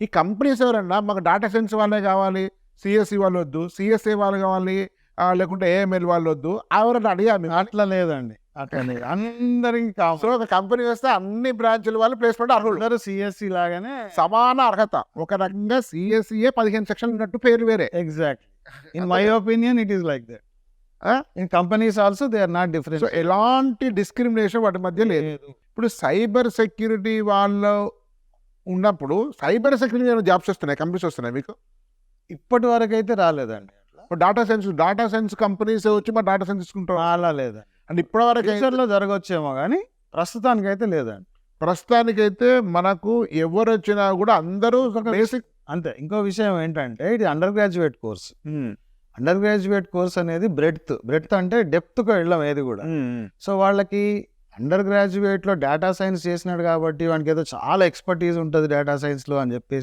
ఈ కంపెనీస్ ఎవరన్నా మాకు డాటా సైన్స్ వాళ్ళే కావాలి సిఎస్సి వాళ్ళు వద్దు సిఎస్ఏ వాళ్ళు కావాలి లేకుంటే ఏఎంఎల్ వాళ్ళు వద్దు ఎవరన్నా అడిగా మేము అట్లా లేదండి. అట్లా లేదు. అందరికి కావాలి సో ఒక కంపెనీ వస్తే అన్ని బ్రాంచుల వాళ్ళు ప్లేస్మెంట్ అర్హులు. సిఎస్సి లాగానే సమాన అర్హత. ఒక రకంగా సిఎస్ఈఏ పదిహేను సెక్షన్ ఉన్నట్టు పేరు వేరే. Exactly in my opinion it is like that in companies also they are not different ఎలాంటి డిస్క్రిమినేషన్ వాటి మధ్య లేదు. ఇప్పుడు సైబర్ సెక్యూరిటీ వాళ్ళు ఉన్నప్పుడు సైబర్ సెక్యూరిటీ జాబ్స్ వస్తున్నాయి కంపెనీస్ వస్తున్నాయి మీకు? ఇప్పటి వరకు అయితే రాలేదండి. ఇప్పుడు data science data science companies వచ్చి మా డాటా సైన్స్ తీసుకుంటాం అలా లేదండి అండ్ ఇప్పటి వరకు జరగవచ్చేమో కానీ ప్రస్తుతానికి అయితే లేదండి. ప్రస్తుతానికైతే మనకు ఎవరు వచ్చినా కూడా అందరూ బేసిక్ అంతే ఇంకో విషయం ఏంటంటే ఇది undergraduate course. Undergraduate course అనేది బ్రెడ్త్ బ్రెడ్త్ అంటే డెప్త్కి వెళ్ళాం ఏది కూడా. సో వాళ్ళకి అండర్ గ్రాడ్యుయేట్లో డేటా సైన్స్ చేసినాడు కాబట్టి వానికి ఏదో చాలా ఎక్స్పర్టీస్ ఉంటుంది డేటా సైన్స్లో అని చెప్పేసి